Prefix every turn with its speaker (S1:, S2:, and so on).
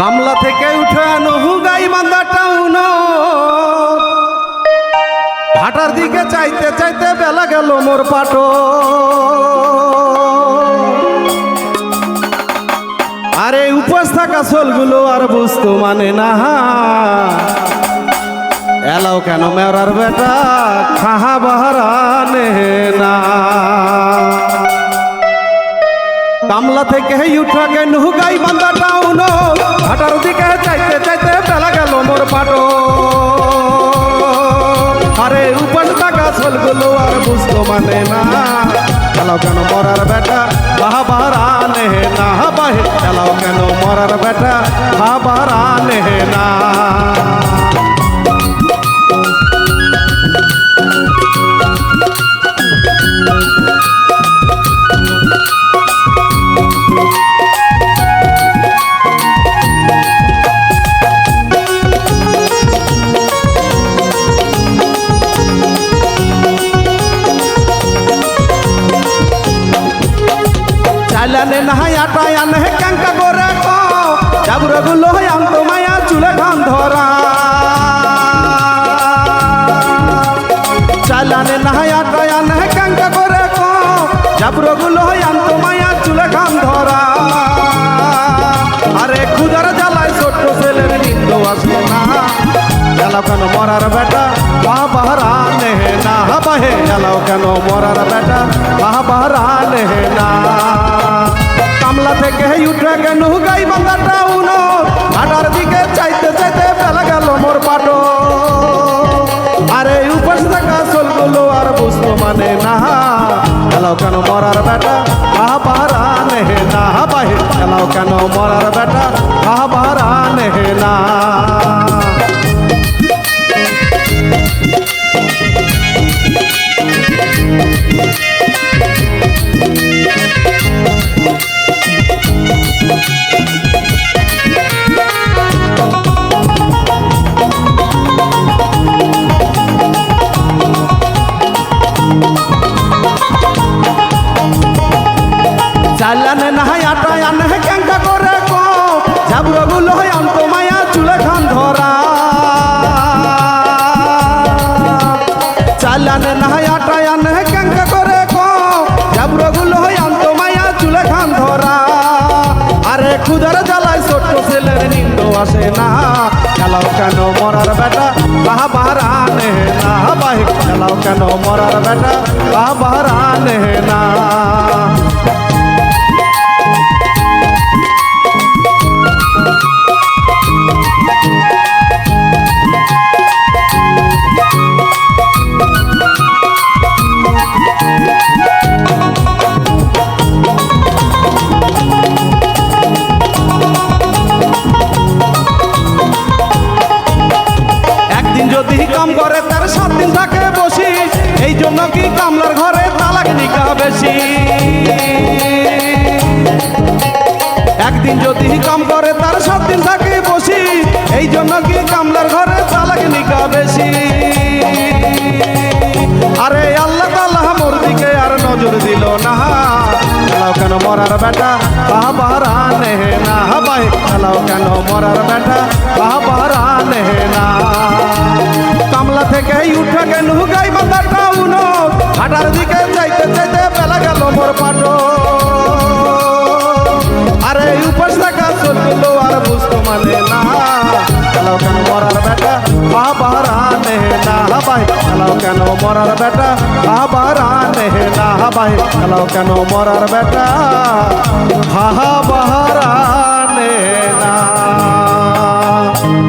S1: কামলা থেকে উঠে নহু গাই বান্দা টাউন। ভাটার দিকে চাইতে চাইতে বেলা গেল মোর পাট আরে উপোস থাকা চলগুলো আর বুঝতো মানে না। এলাও কেন মেরার বেটা? খাহা বাহারা নে কামলা থেকে উঠা গে নুগাই বান্দা টাউন। হাটার দিকে চাইতে চাইতে বেলা গেল মোর পাট। আরে উপাস টাকা চলগুলো আর বুঝতো মানে না। এলাও কেন মরার বেটা? বাহাবার আনে নে, বাহে। এলাও কেন মরার বেটা? বাবার আনে নে। না চালানে নাহাই আটাই আনে কাঙ্কা করে কো। জাবুরে গুলো আন্ত মায়া চুলে ঘাম ধরা চালানে নাহাই আটাই আনে কাঙ্কা করে কো। জাবুরে গুলো আন্ত মায়া চুলে ঘাম ধরা আরে খুদার জ্বালায় ছোট্ট ছেলের নিন্দ আসে না। এলাও কেন মরার বেটা? বাহে কেন মরার বেটা? বাহ বাহারা নেহে না। কামলা থেকে উঠে কেন গাই বান্দাটা উনো হাটার দিকে চাইতে চাইতে বেলা গেল মোর পাটো। আরে উপোস থাকা চলগুলো আর বুঝতো মানে না। এলাও কেন মরার বেটা? বাহ বাহারা নেহে না। বাহে এলাও কেন মরার বেটা? বাহ বাহারা না। চালানে নাহাই আটাই আনে ক্যাঙ্কা করে কো ঝাবুরগুলো অন্ত মায়া চুলে খান ধরা। চালানে নাহাই আটাই আনে ক্যাঙ্কা করে কো ঝাবুরগুলো অন্ত মায়া চুলে খান ধরা। আরে খুদার জ্বালায় ছোট্ট ছেলের নিন্দ আসে না। খেলাও কেন মরার বেটা? বাহা বাহারা নে না। বাহি খেলাও কেন মরার বেটা? বাহা বাহারা নে। জন্য কি কামলার ঘরে তালাক নিকা বেশি? একদিন যদি কাম করে, তার সাত দিন থাকে বসি। এই জন্য কি কামলার ঘরে তালাক নিকা বেশি? আরে আল্লাহ তাল্লাহ মোর দিকে আর নজর দিল না। খেলাও কেন মরার বেটা? বাহ বাহারা নেহে না। বাই খেলাও কেন মরার বেটা? বাহ বাহারা নেহে না। কামলা থেকে উঠে গেল গাই বান্দা টাউন। হাটার দিকে চাইতে চাইতে বেলা গেল মোর পাটো আরে উপোস থাকা চলল আর বুঝতো মানে না। খেলাও কেন মরার বেটা? বাহারা নেহে না বাই খেলাও কেন মরার বেটা? বাহারা নেহে না বাই খেলাও কেন মরার বেটা? হা হা বাহা